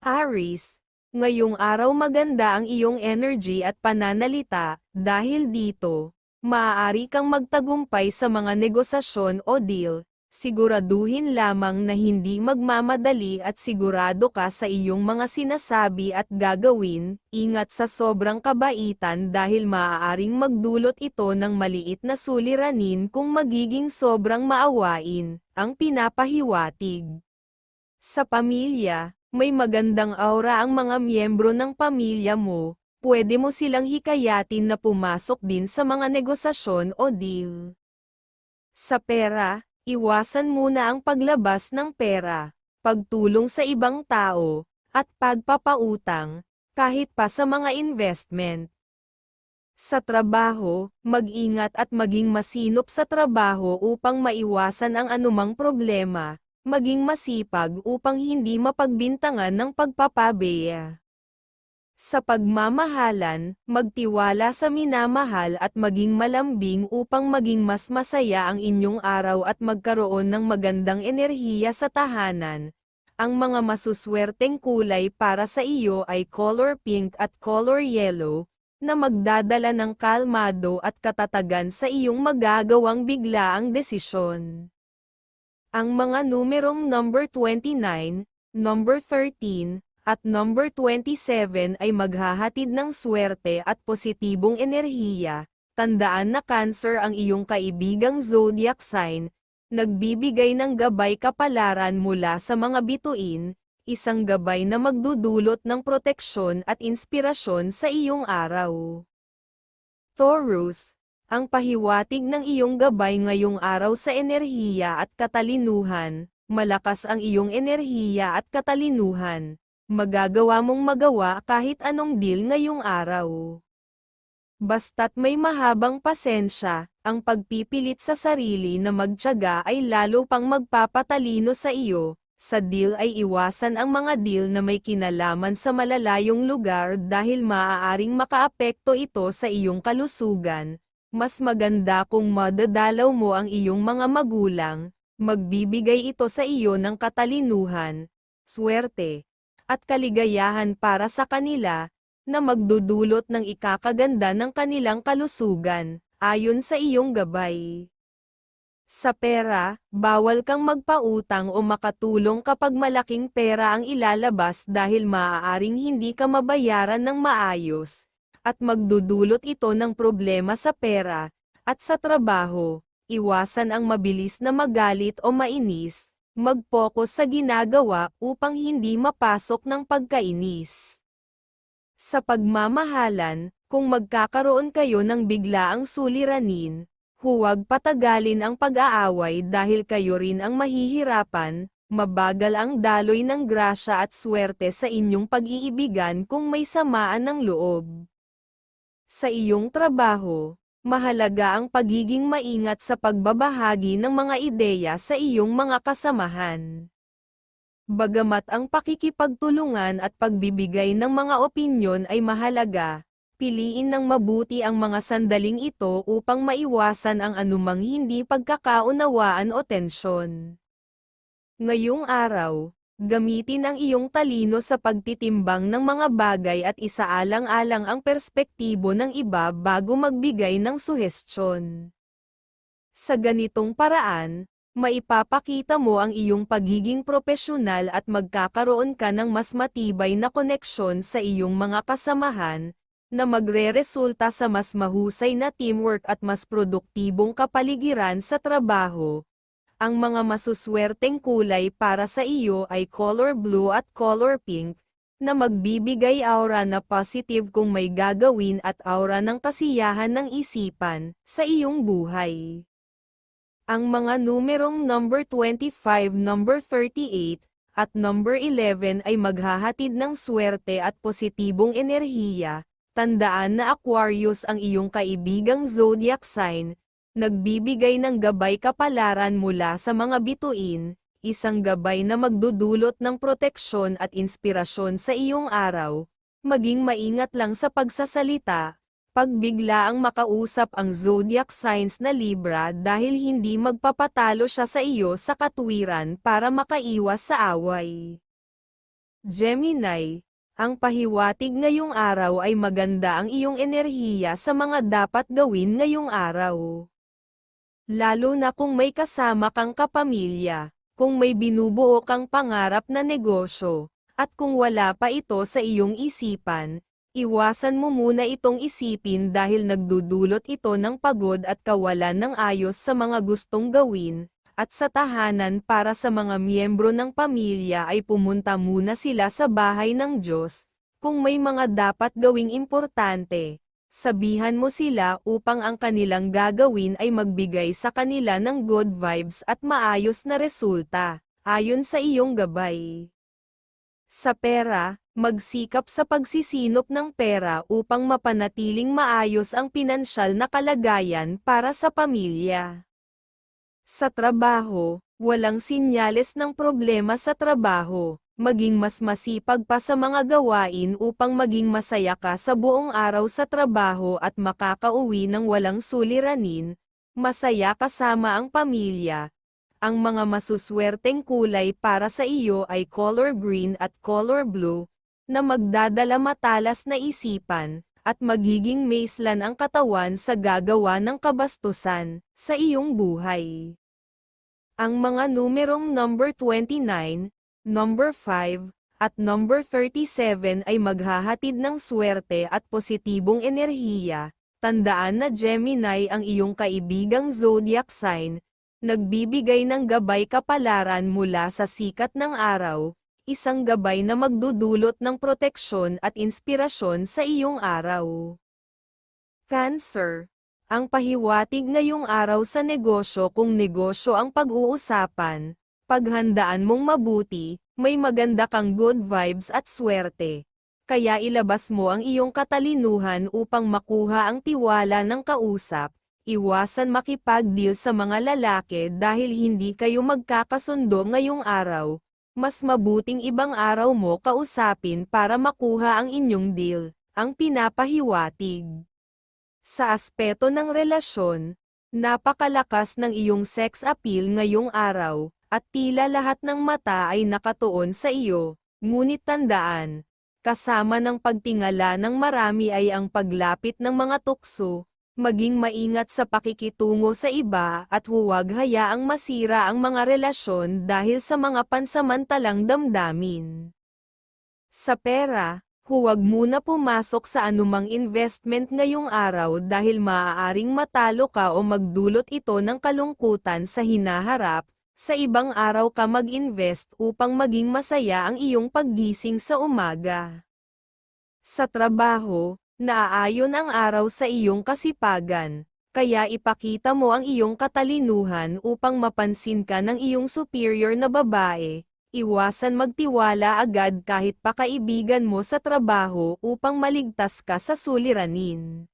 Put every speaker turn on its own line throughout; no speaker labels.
Aris, ngayong araw maganda ang iyong energy at pananalita, dahil dito, maaari kang magtagumpay sa mga negosasyon o deal, siguraduhin lamang na hindi magmamadali at sigurado ka sa iyong mga sinasabi at gagawin, ingat sa sobrang kabaitan dahil maaaring magdulot ito ng maliit na suliranin kung magiging sobrang maawain, ang pinapahiwatig. Sa pamilya, may magandang aura ang mga miyembro ng pamilya mo, pwede mo silang hikayatin na pumasok din sa mga negosasyon o deal. Sa pera, iwasan muna ang paglabas ng pera, pagtulong sa ibang tao, at pagpapautang, kahit pa sa mga investment. Sa trabaho, mag-ingat at maging masinop sa trabaho upang maiwasan ang anumang problema, maging masipag upang hindi mapagbintangan ng pagpapabeya. Sa pagmamahalan, magtiwala sa minamahal at maging malambing upang maging mas masaya ang inyong araw at magkaroon ng magandang enerhiya sa tahanan. Ang mga masuswerteng kulay para sa iyo ay color pink at color yellow, na magdadala ng kalmado at katatagan sa iyong magagawang biglaang desisyon. Ang mga numerong number 29, number 13, at number 27 ay maghahatid ng swerte at positibong enerhiya. Tandaan na Cancer ang iyong kaibigang zodiac sign, nagbibigay ng gabay kapalaran mula sa mga bituin, isang gabay na magdudulot ng proteksyon at inspirasyon sa iyong araw. Taurus, ang pahiwatig ng iyong gabay ngayong araw sa enerhiya at katalinuhan, malakas ang iyong enerhiya at katalinuhan, magagawa mong magawa kahit anong deal ngayong araw. Basta't may mahabang pasensya, ang pagpipilit sa sarili na magtyaga ay lalo pang magpapatalino sa iyo, sa deal ay iwasan ang mga deal na may kinalaman sa malalayong lugar dahil maaaring makaapekto ito sa iyong kalusugan, mas maganda kung madadalaw mo ang iyong mga magulang, magbibigay ito sa iyo ng katalinuhan, swerte, at kaligayahan para sa kanila, na magdudulot ng ikakaganda ng kanilang kalusugan, ayon sa iyong gabay. Sa pera, bawal kang magpautang o makatulong kapag malaking pera ang ilalabas dahil maaaring hindi ka mabayaran ng maayos at magdudulot ito ng problema sa pera, at sa trabaho, iwasan ang mabilis na magalit o mainis, mag-focus sa ginagawa upang hindi mapasok ng pagkainis. Sa pagmamahalan, kung magkakaroon kayo ng biglaang suliranin, huwag patagalin ang pag-aaway dahil kayo rin ang mahihirapan, mabagal ang daloy ng grasya at swerte sa inyong pag-iibigan kung may samaan ng loob. Sa iyong trabaho, mahalaga ang pagiging maingat sa pagbabahagi ng mga ideya sa iyong mga kasamahan. Bagamat ang pakikipagtulungan at pagbibigay ng mga opinyon ay mahalaga, piliin ng mabuti ang mga sandaling ito upang maiwasan ang anumang hindi pagkakaunawaan o tensyon. Ngayong araw, Gamitin ang iyong talino sa pagtitimbang ng mga bagay at isaalang-alang ang perspektibo ng iba bago magbigay ng suhestyon. Sa ganitong paraan, maipapakita mo ang iyong pagiging propesyonal at magkakaroon ka ng mas matibay na koneksyon sa iyong mga kasamahan, na magre-resulta sa mas mahusay na teamwork at mas produktibong kapaligiran sa trabaho, ang mga masuswerteng kulay para sa iyo ay color blue at color pink, na magbibigay aura na positive kung may gagawin at aura ng kasiyahan ng isipan sa iyong buhay. Ang mga numerong number 25, number 38, at number 11 ay maghahatid ng swerte at positibong enerhiya. Tandaan na Aquarius ang iyong kaibigang zodiac sign, nagbibigay ng gabay kapalaran mula sa mga bituin, isang gabay na magdudulot ng proteksyon at inspirasyon sa iyong araw, maging maingat lang sa pagsasalita, pag bigla ang makausap ang zodiac signs na Libra dahil hindi magpapatalo siya sa iyo sa katwiran para makaiwas sa away. Gemini, ang pahiwatig ngayong araw ay maganda ang iyong enerhiya sa mga dapat gawin ngayong araw. Lalo na kung may kasama kang kapamilya, kung may binubuo kang pangarap na negosyo, at kung wala pa ito sa iyong isipan, Iwasan mo muna itong isipin dahil nagdudulot ito ng pagod at kawalan ng ayos sa mga gustong gawin, at sa tahanan para sa mga miyembro ng pamilya ay pumunta muna sila sa bahay ng Diyos, kung may mga dapat gawing importante. Sabihan mo sila upang ang kanilang gagawin ay magbigay sa kanila ng good vibes at maayos na resulta, ayon sa iyong gabay. Sa pera, magsikap sa pagsisinop ng pera upang mapanatiling maayos ang pinansyal na kalagayan para sa pamilya. Sa trabaho, walang sinyales ng problema sa trabaho, maging mas masipag pa sa mga gawain upang maging masaya ka sa buong araw sa trabaho at makakauwi ng walang suliranin, masaya kasama ang pamilya, ang mga masuswerteng kulay para sa iyo ay color green at color blue, na magdadala matalas na isipan, at magiging maislan ang katawan sa gagawa ng kabastusan, sa iyong buhay. Ang mga numerong number 29, number 5, at number 37 ay maghahatid ng swerte at positibong enerhiya. Tandaan na Gemini ang iyong kaibigang zodiac sign, nagbibigay ng gabay kapalaran mula sa sikat ng araw, isang gabay na magdudulot ng proteksyon at inspirasyon sa iyong araw. Cancer Ang pahiwatig ngayong araw sa negosyo kung negosyo ang pag-uusapan, paghandaan mong mabuti, may maganda kang good vibes at swerte. Kaya ilabas mo ang iyong katalinuhan upang makuha ang tiwala ng kausap, Iwasan makipag-deal sa mga lalaki dahil hindi kayo magkakasundo ngayong araw. Mas mabuting ibang araw mo kausapin para makuha ang inyong deal, ang pinapahiwatig. Sa aspeto ng relasyon, napakalakas ng iyong sex appeal ngayong araw, at tila lahat ng mata ay nakatuon sa iyo, ngunit tandaan, kasama ng pagtingala ng marami ay ang paglapit ng mga tukso, maging maingat sa pakikitungo sa iba at huwag hayaang masira ang mga relasyon dahil sa mga pansamantalang damdamin. Sa pera, huwag muna pumasok sa anumang investment ngayong araw dahil maaaring matalo ka o magdulot ito ng kalungkutan sa hinaharap, sa ibang araw ka mag-invest upang maging masaya ang iyong paggising sa umaga. Sa trabaho, Naaayon ang araw sa iyong kasipagan, kaya ipakita mo ang iyong katalinuhan upang mapansin ka ng iyong superior na babae. Iwasan magtiwala agad kahit pa kaibigan mo sa trabaho upang maligtas ka sa suliranin.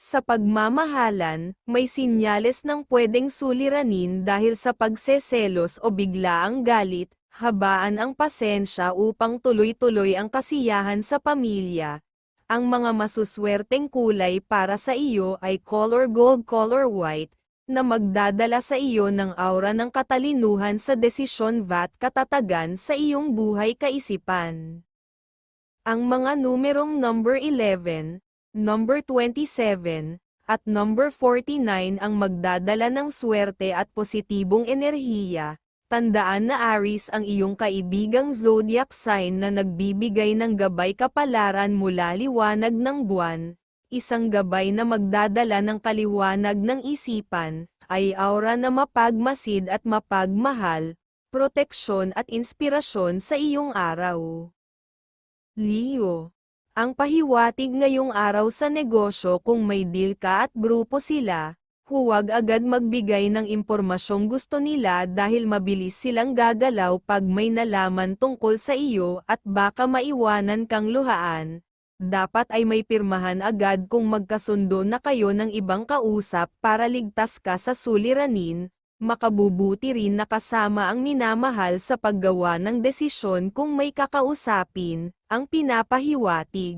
Sa pagmamahalan, may sinyales ng pwedeng suliranin dahil sa pagseselos o biglaang galit, habaan ang pasensya upang tuloy-tuloy ang kasiyahan sa pamilya, ang mga masuswerteng kulay para sa iyo ay color gold color white, na magdadala sa iyo ng aura ng katalinuhan sa desisyon vat katatagan sa iyong buhay kaisipan. Ang mga numerong number 11, number 27, at number 49 ang magdadala ng swerte at positibong enerhiya, Tandaan na Aries ang iyong kaibigang zodiac sign na nagbibigay ng gabay kapalaran mula liwanag ng buwan, isang gabay na magdadala ng kaliwanag ng isipan, ay aura na mapagmasid at mapagmahal, proteksyon at inspirasyon sa iyong araw. Leo Ang pahiwatig ngayong araw sa negosyo kung may deal ka at grupo sila, huwag agad magbigay ng impormasyong gusto nila dahil mabilis silang gagalaw pag may nalaman tungkol sa iyo at baka maiwanan kang luhaan. Dapat ay may pirmahan agad kung magkasundo na kayo ng ibang kausap para ligtas ka sa suliranin, makabubuti rin na kasama ang minamahal sa paggawa ng desisyon kung may kakausapin, ang pinapahiwatig.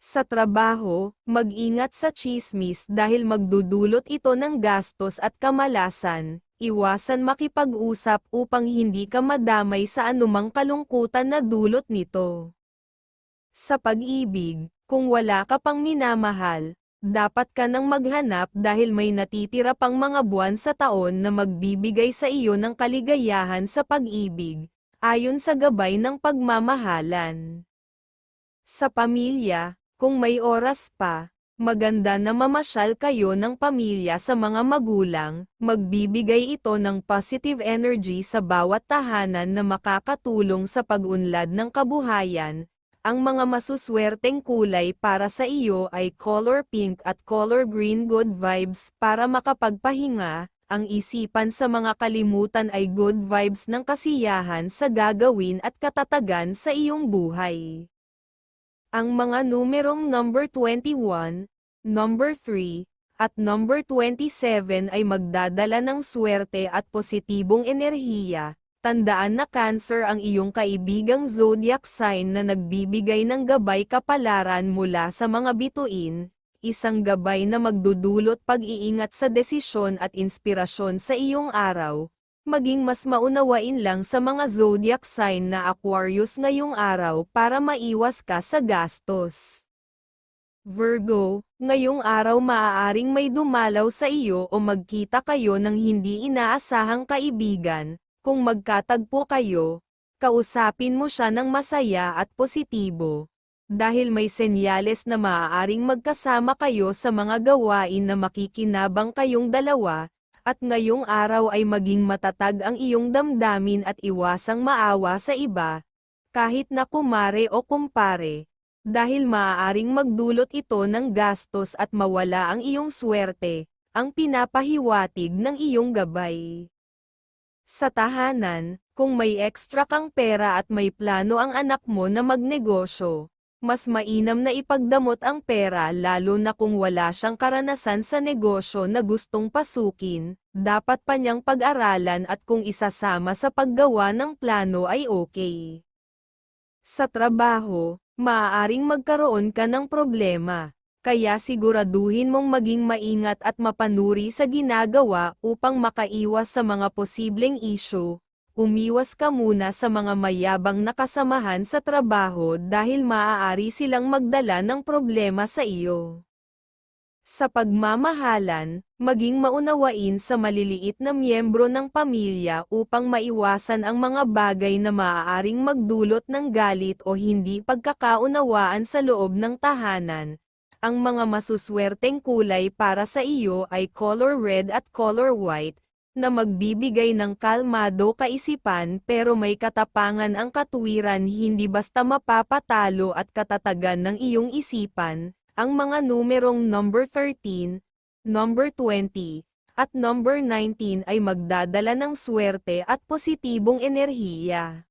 Sa trabaho, mag-ingat sa chismis dahil magdudulot ito ng gastos at kamalasan. Iwasan makipag-usap upang hindi ka madamay sa anumang kalungkutan na dulot nito. Sa pag-ibig, kung wala ka pang minamahal, dapat ka nang maghanap dahil may natitira pang mga buwan sa taon na magbibigay sa iyo ng kaligayahan sa pag-ibig, ayon sa gabay ng pagmamahalan. Sa pamilya, kung may oras pa, maganda na mamasyal kayo ng pamilya sa mga magulang, magbibigay ito ng positive energy sa bawat tahanan na makakatulong sa pag-unlad ng kabuhayan. Ang mga masuswerteng kulay para sa iyo ay color pink at color green good vibes para makapagpahinga, ang isipan sa mga kalimutan ay good vibes ng kasiyahan sa gagawin at katatagan sa iyong buhay. Ang mga numerong number 21, number 3, at number 27 ay magdadala ng swerte at positibong enerhiya. Tandaan na Cancer ang iyong kaibigang zodiac sign na nagbibigay ng gabay kapalaran mula sa mga bituin, isang gabay na magdudulot pag-iingat sa desisyon at inspirasyon sa iyong araw, maging mas maunawain lang sa mga zodiac sign na Aquarius ngayong araw para maiwas ka sa gastos. Virgo, ngayong araw maaaring may dumalaw sa iyo o magkita kayo ng hindi inaasahang kaibigan, kung magkatagpo kayo, kausapin mo siya ng masaya at positibo. Dahil may senyales na maaaring magkasama kayo sa mga gawain na makikinabang kayong dalawa, at ngayong araw ay maging matatag ang iyong damdamin at iwasang maawa sa iba, kahit na kumare o kumpare, dahil maaaring magdulot ito ng gastos at mawala ang iyong swerte, ang pinapahiwatig ng iyong gabay. Sa tahanan, kung may extra kang pera at may plano ang anak mo na magnegosyo, mas mainam na ipagdamot ang pera lalo na kung wala siyang karanasan sa negosyo na gustong pasukin, dapat pa niyang pag-aralan at kung isasama sa paggawa ng plano ay okay. Sa trabaho, maaaring magkaroon ka ng problema, kaya siguraduhin mong maging maingat at mapanuri sa ginagawa upang makaiwas sa mga posibleng issue, umiwas ka muna sa mga mayabang na kasamahan sa trabaho dahil maaari silang magdala ng problema sa iyo. Sa pagmamahalan, maging maunawain sa maliliit na miyembro ng pamilya upang maiwasan ang mga bagay na maaaring magdulot ng galit o hindi pagkakaunawaan sa loob ng tahanan. Ang mga masuswerteng kulay para sa iyo ay color red at color white, na magbibigay ng kalmado kaisipan pero may katapangan ang katuwiran hindi basta mapapatalo at katatagan ng iyong isipan, ang mga numerong number 13, number 20, at number 19 ay magdadala ng swerte at positibong enerhiya.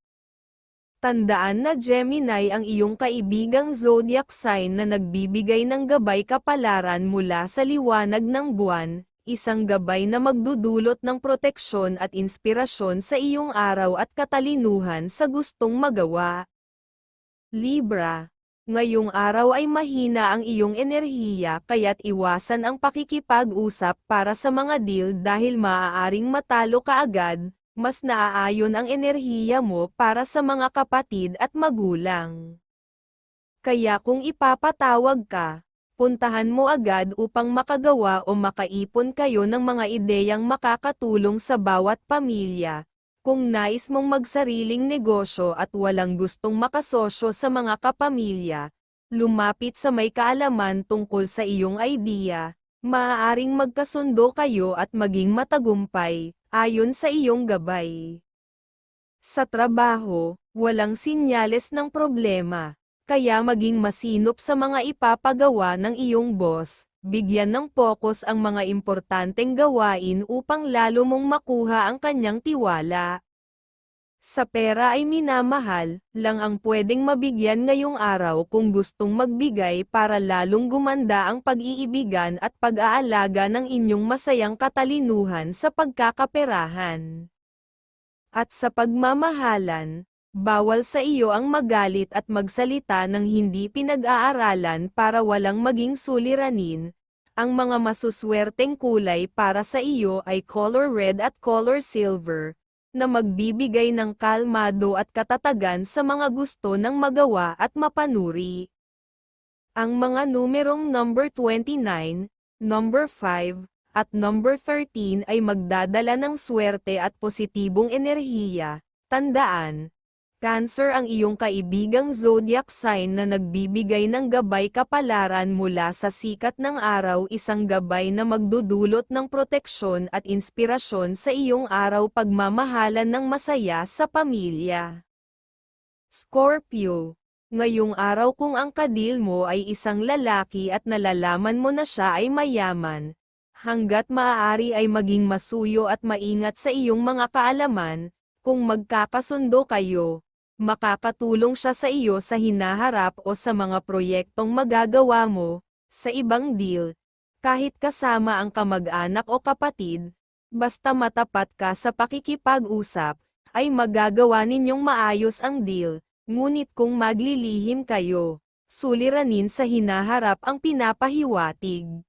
Tandaan na Gemini ang iyong kaibigang zodiac sign na nagbibigay ng gabay kapalaran mula sa liwanag ng buwan, isang gabay na magdudulot ng proteksyon at inspirasyon sa iyong araw at katalinuhan sa gustong magawa. Libra, ngayong araw ay mahina ang iyong enerhiya kaya't iwasan ang pakikipag-usap para sa mga deal dahil maaaring matalo ka agad, mas naaayon ang enerhiya mo para sa mga kapatid at magulang. Kaya kung ipapatawag ka, puntahan mo agad upang makagawa o makaipon kayo ng mga ideyang makakatulong sa bawat pamilya. Kung nais mong magsariling negosyo at walang gustong makasosyo sa mga kapamilya, lumapit sa may kaalaman tungkol sa iyong idea, maaaring magkasundo kayo at maging matagumpay, ayon sa iyong gabay. Sa trabaho, walang sinyales ng problema kaya maging masinop sa mga ipapagawa ng iyong boss, bigyan ng pokus ang mga importanteng gawain upang lalo mong makuha ang kanyang tiwala. Sa pera ay minamahal, lang ang pwedeng mabigyan ngayong araw kung gustong magbigay para lalong gumanda ang pag-iibigan at pag-aalaga ng inyong masayang katalinuhan sa pagkakaperahan. At sa pagmamahalan, bawal sa iyo ang magalit at magsalita ng hindi pinag-aaralan para walang maging suliranin. Ang mga masuswerteng kulay para sa iyo ay color red at color silver, na magbibigay ng kalmado at katatagan sa mga gusto ng magawa at mapanuri. Ang mga numerong number 29, number 5, at number 13 ay magdadala ng swerte at positibong enerhiya. Tandaan, Cancer ang iyong kaibigang zodiac sign na nagbibigay ng gabay kapalaran mula sa sikat ng araw isang gabay na magdudulot ng proteksyon at inspirasyon sa iyong araw pagmamahalan ng masaya sa pamilya. Scorpio Ngayong araw kung ang kadil mo ay isang lalaki at nalalaman mo na siya ay mayaman, hanggat maaari ay maging masuyo at maingat sa iyong mga kaalaman, kung magkakasundo kayo, makakatulong siya sa iyo sa hinaharap o sa mga proyektong magagawa mo, sa ibang deal, kahit kasama ang kamag-anak o kapatid, basta matapat ka sa pakikipag-usap, ay magagawa ninyong maayos ang deal, ngunit kung maglilihim kayo, suliranin sa hinaharap ang pinapahiwatig.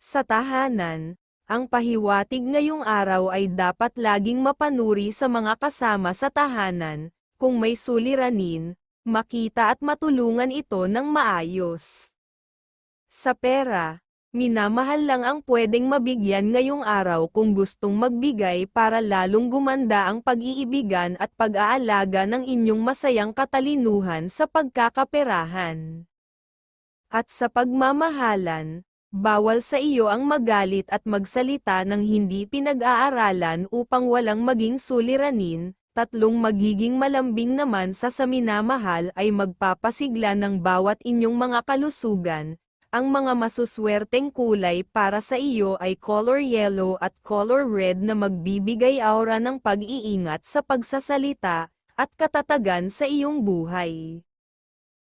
Sa tahanan, ang pahiwatig ngayong araw ay dapat laging mapanuri sa mga kasama sa tahanan, kung may suliranin, makita at matulungan ito ng maayos. Sa pera, minamahal lang ang pwedeng mabigyan ngayong araw kung gustong magbigay para lalong gumanda ang pag-iibigan at pag-aalaga ng inyong masayang katalinuhan sa pagkakaperahan. At sa pagmamahalan, bawal sa iyo ang magalit at magsalita ng hindi pinag-aaralan upang walang maging suliranin, tatlong magiging malambing naman sa saminamahal ay magpapasigla ng bawat inyong mga kalusugan, ang mga masuswerteng kulay para sa iyo ay color yellow at color red na magbibigay aura ng pag-iingat sa pagsasalita, at katatagan sa iyong buhay.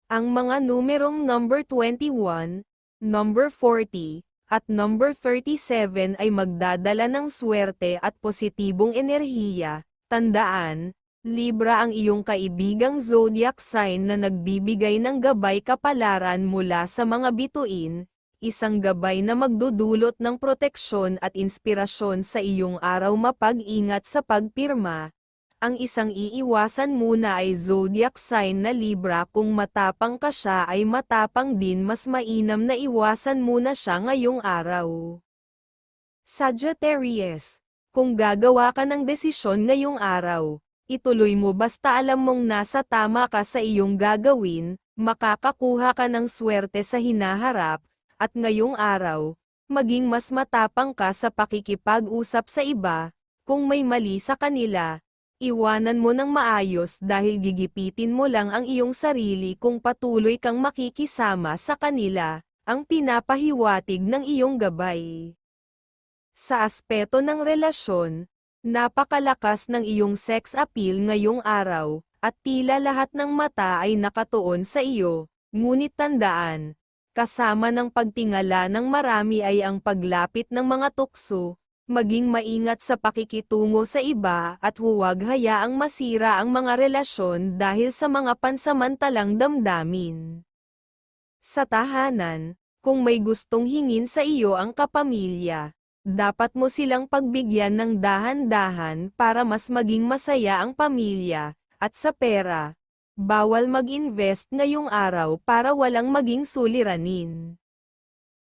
Ang mga numerong number 21, number 40, at number 37 ay magdadala ng swerte at positibong enerhiya. Tandaan, Libra ang iyong kaibigang zodiac sign na nagbibigay ng gabay kapalaran mula sa mga bituin, isang gabay na magdudulot ng proteksyon at inspirasyon sa iyong araw mapag-ingat sa pagpirma. Ang isang iiwasan muna ay zodiac sign na Libra kung matapang ka siya ay matapang din mas mainam na iwasan muna siya ngayong araw. Sagittarius, kung gagawa ka ng desisyon ngayong araw, ituloy mo basta alam mong nasa tama ka sa iyong gagawin, makakakuha ka ng swerte sa hinaharap, at ngayong araw, maging mas matapang ka sa pakikipag-usap sa iba, kung may mali sa kanila, iwanan mo ng maayos dahil gigipitin mo lang ang iyong sarili kung patuloy kang makikisama sa kanila, ang pinapahiwatig ng iyong gabay. Sa aspeto ng relasyon, Napakalakas ng iyong sex appeal ngayong araw, at tila lahat ng mata ay nakatuon sa iyo, ngunit tandaan, kasama ng pagtingala ng marami ay ang paglapit ng mga tukso, maging maingat sa pakikitungo sa iba at huwag hayaang masira ang mga relasyon dahil sa mga pansamantalang damdamin. Sa tahanan, kung may gustong hingin sa iyo ang kapamilya, dapat mo silang pagbigyan ng dahan-dahan para mas maging masaya ang pamilya, at sa pera. Bawal mag-invest ngayong araw para walang maging suliranin.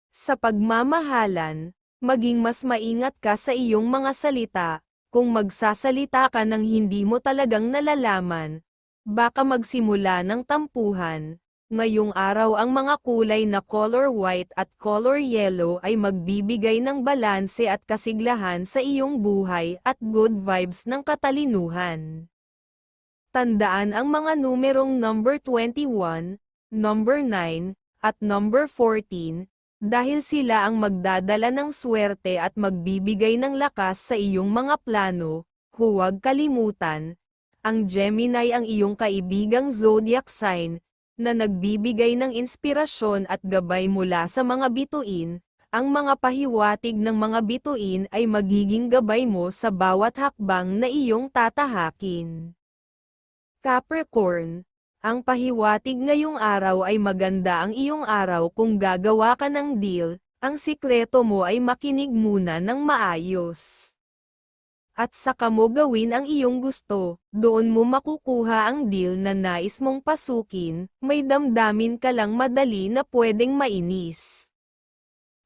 Sa pagmamahalan, maging mas maingat ka sa iyong mga salita, kung magsasalita ka ng hindi mo talagang nalalaman, baka magsimula ng tampuhan, Ngayong araw ang mga kulay na color white at color yellow ay magbibigay ng balanse at kasiglahan sa iyong buhay at good vibes ng katalinuhan. Tandaan ang mga numerong number 21, number 9, at number 14, dahil sila ang magdadala ng swerte at magbibigay ng lakas sa iyong mga plano, huwag kalimutan, ang Gemini ang iyong kaibigang zodiac sign, na nagbibigay ng inspirasyon at gabay mula sa mga bituin, ang mga pahiwatig ng mga bituin ay magiging gabay mo sa bawat hakbang na iyong tatahakin. Capricorn, ang pahiwatig ngayong araw ay maganda ang iyong araw kung gagawa ka ng deal, ang sikreto mo ay makinig muna ng maayos. At saka mo gawin ang iyong gusto, doon mo makukuha ang deal na nais mong pasukin, may damdamin ka lang madali na pwedeng mainis.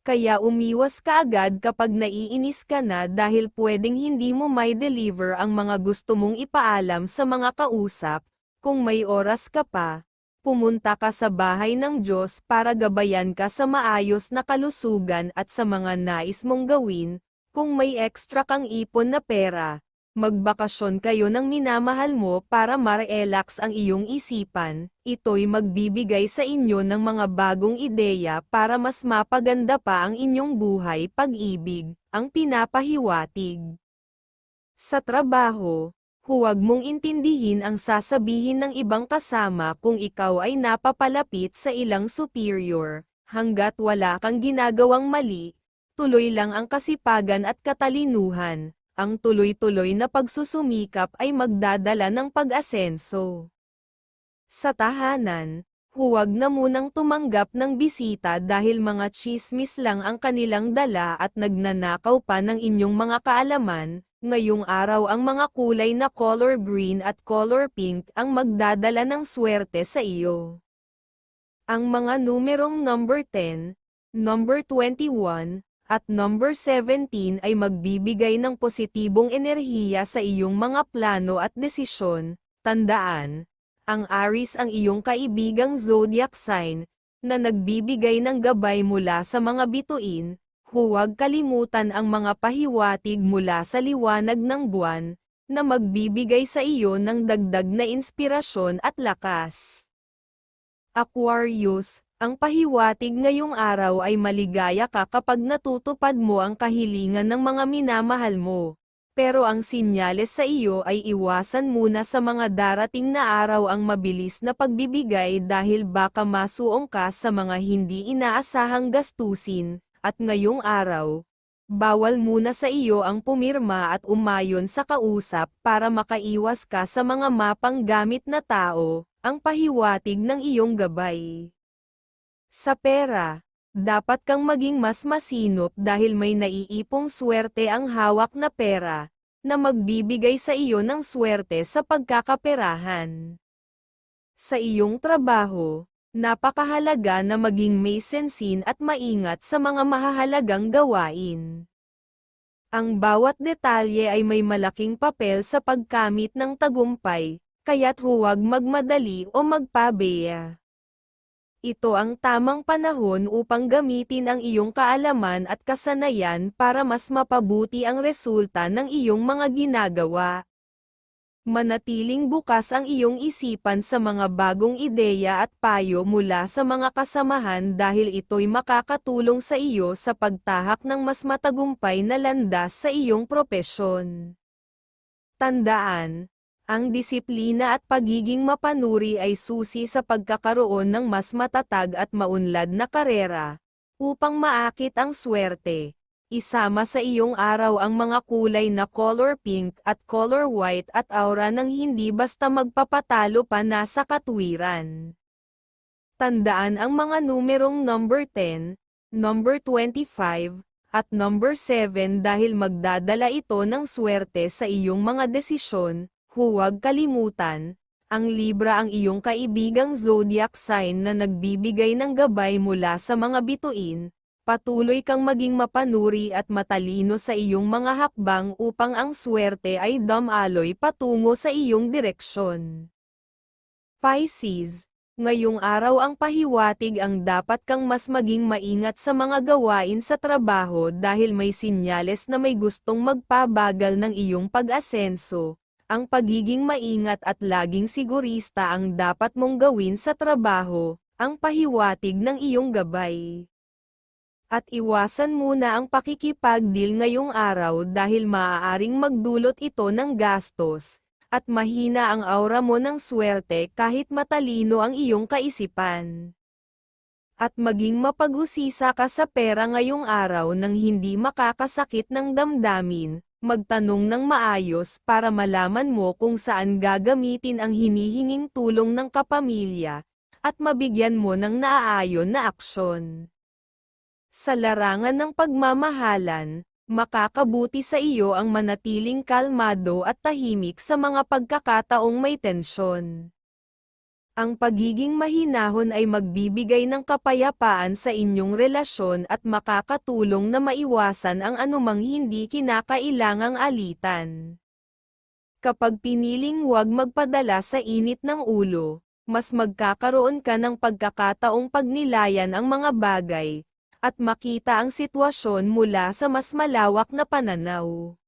Kaya umiwas ka agad kapag naiinis ka na dahil pwedeng hindi mo may deliver ang mga gusto mong ipaalam sa mga kausap, kung may oras ka pa, pumunta ka sa bahay ng Diyos para gabayan ka sa maayos na kalusugan at sa mga nais mong gawin, kung may extra kang ipon na pera, magbakasyon kayo ng minamahal mo para ma-relax ang iyong isipan, ito'y magbibigay sa inyo ng mga bagong ideya para mas mapaganda pa ang inyong buhay pag-ibig, ang pinapahiwatig. Sa trabaho, huwag mong intindihin ang sasabihin ng ibang kasama kung ikaw ay napapalapit sa ilang superior, hanggat wala kang ginagawang mali, tuloy lang ang kasipagan at katalinuhan, ang tuloy-tuloy na pagsusumikap ay magdadala ng pag-asenso. Sa tahanan, huwag na munang tumanggap ng bisita dahil mga chismis lang ang kanilang dala at nagnanakaw pa ng inyong mga kaalaman, ngayong araw ang mga kulay na color green at color pink ang magdadala ng swerte sa iyo. Ang mga numerong number 10, number 21, at number 17 ay magbibigay ng positibong enerhiya sa iyong mga plano at desisyon. Tandaan, ang Aries ang iyong kaibigang zodiac sign, na nagbibigay ng gabay mula sa mga bituin, huwag kalimutan ang mga pahiwatig mula sa liwanag ng buwan, na magbibigay sa iyo ng dagdag na inspirasyon at lakas. Aquarius, ang pahiwatig ngayong araw ay maligaya ka kapag natutupad mo ang kahilingan ng mga minamahal mo. Pero ang sinyales sa iyo ay iwasan muna sa mga darating na araw ang mabilis na pagbibigay dahil baka masuong ka sa mga hindi inaasahang gastusin, at ngayong araw, bawal muna sa iyo ang pumirma at umayon sa kausap para makaiwas ka sa mga mapang gamit na tao, ang pahiwatig ng iyong gabay. Sa pera, dapat kang maging mas masinop dahil may naiipong swerte ang hawak na pera, na magbibigay sa iyo ng swerte sa pagkakaperahan. Sa iyong trabaho, napakahalaga na maging may sensin at maingat sa mga mahahalagang gawain. Ang bawat detalye ay may malaking papel sa pagkamit ng tagumpay, kaya't huwag magmadali o magpabeya. Ito ang tamang panahon upang gamitin ang iyong kaalaman at kasanayan para mas mapabuti ang resulta ng iyong mga ginagawa. Manatiling bukas ang iyong isipan sa mga bagong ideya at payo mula sa mga kasamahan dahil ito'y makakatulong sa iyo sa pagtahak ng mas matagumpay na landas sa iyong propesyon. Tandaan, ang disiplina at pagiging mapanuri ay susi sa pagkakaroon ng mas matatag at maunlad na karera. Upang maakit ang swerte, isama sa iyong araw ang mga kulay na color pink at color white at aura ng hindi basta magpapatalo pa nasa katwiran. Tandaan ang mga numerong number 10, number 25, at number 7 dahil magdadala ito ng swerte sa iyong mga desisyon, Huwag kalimutan, ang Libra ang iyong kaibigang zodiac sign na nagbibigay ng gabay mula sa mga bituin, patuloy kang maging mapanuri at matalino sa iyong mga hakbang upang ang swerte ay damaloy patungo sa iyong direksyon. Pisces, ngayong araw ang pahiwatig ang dapat kang mas maging maingat sa mga gawain sa trabaho dahil may sinyales na may gustong magpabagal ng iyong pag-asenso, ang pagiging maingat at laging sigurista ang dapat mong gawin sa trabaho, ang pahiwatig ng iyong gabay. At iwasan muna ang pakikipagdil ngayong araw dahil maaaring magdulot ito ng gastos, At mahina ang aura mo ng swerte kahit matalino ang iyong kaisipan. At maging mapag-usisa ka sa pera ngayong araw nang hindi makakasakit ng damdamin, magtanong ng maayos para malaman mo kung saan gagamitin ang hinihinging tulong ng kapamilya, at mabigyan mo ng naaayon na aksyon. Sa larangan ng pagmamahalan, makakabuti sa iyo ang manatiling kalmado at tahimik sa mga pagkakataong may tensyon. Ang pagiging mahinahon ay magbibigay ng kapayapaan sa inyong relasyon at makakatulong na maiwasan ang anumang hindi kinakailangang alitan. Kapag piniling huwag magpadala sa init ng ulo, mas magkakaroon ka ng pagkakataong pagnilayan ang mga bagay, at makita ang sitwasyon mula sa mas malawak na pananaw.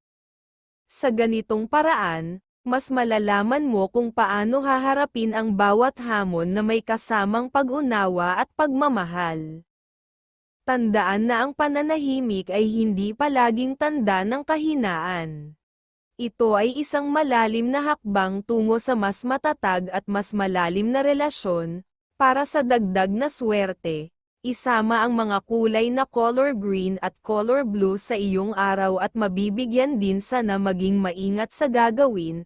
Sa ganitong paraan, mas malalaman mo kung paano haharapin ang bawat hamon na may kasamang pag-unawa at pagmamahal. Tandaan na ang pananahimik ay hindi palaging tanda ng kahinaan. Ito ay isang malalim na hakbang tungo sa mas matatag at mas malalim na relasyon, para sa dagdag na swerte. Isama ang mga kulay na color green at color blue sa iyong araw at mabibigyan din sana maging maingat sa gagawin,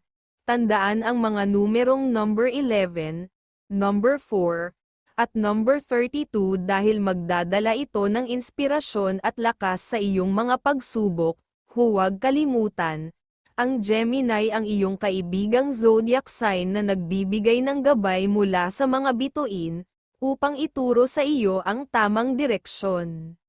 Tandaan ang mga numerong number 11, number 4, at number 32 dahil magdadala ito ng inspirasyon at lakas sa iyong mga pagsubok. Huwag kalimutan, ang Gemini ang iyong kaibigang zodiac sign na nagbibigay ng gabay mula sa mga bituin, upang ituro sa iyo ang tamang direksyon.